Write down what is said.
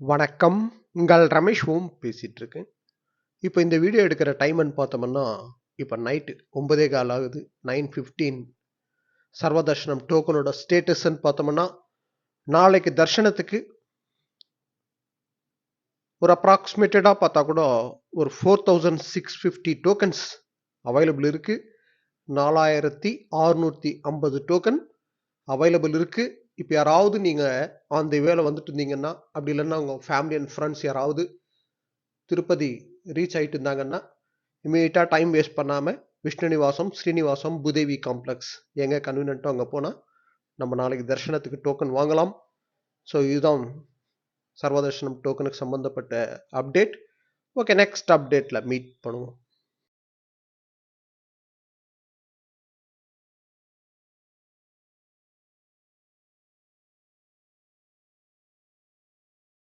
வணக்கம். உங்கள் ரமேஷ் ஓம் பேசிகிட்டு இருக்கேன் இப்போ இந்த வீடியோ எடுக்கிற டைம்னு பார்த்தோம்னா இப்போ நைட்டு ஒன்பதே கால் ஆகுது நைன் ஃபிஃப்டீன் சர்வதர்ஷனம் டோக்கனோட ஸ்டேட்டஸ்ன்னு பார்த்தோம்னா நாளைக்கு தர்ஷனத்துக்கு ஒரு அப்ராக்சிமேட்டடாக பார்த்தா கூட ஒரு four thousand six fifty tokens available இருக்குது நாலாயிரத்தி அறுநூற்றி ஐம்பது டோக்கன் அவைலபிள் இருக்குது இப்போ யாராவது நீங்கள் ஆன் தி வேலை வந்துட்டு இருந்தீங்கன்னா அப்படி இல்லைன்னா உங்கள் ஃபேமிலி அண்ட் ஃப்ரெண்ட்ஸ் யாராவது திருப்பதி ரீச் ஆகிட்டு இருந்தாங்கன்னா இமீடியட்டாக டைம் வேஸ்ட் பண்ணாமல் விஷ்ணுநிவாசம் ஸ்ரீனிவாசம் புதேவி காம்ப்ளெக்ஸ் எங்கே கன்வீனியன்ட்டோ அங்கே போனால் நம்ம நாளைக்கு தரிசனத்துக்கு டோக்கன் வாங்கலாம். ஸோ இதுதான் சர்வதர்ஷனம் டோக்கனுக்கு சம்மந்தப்பட்ட அப்டேட் ஓகே நெக்ஸ்ட் அப்டேட்டில் மீட் பண்ணுவோம்.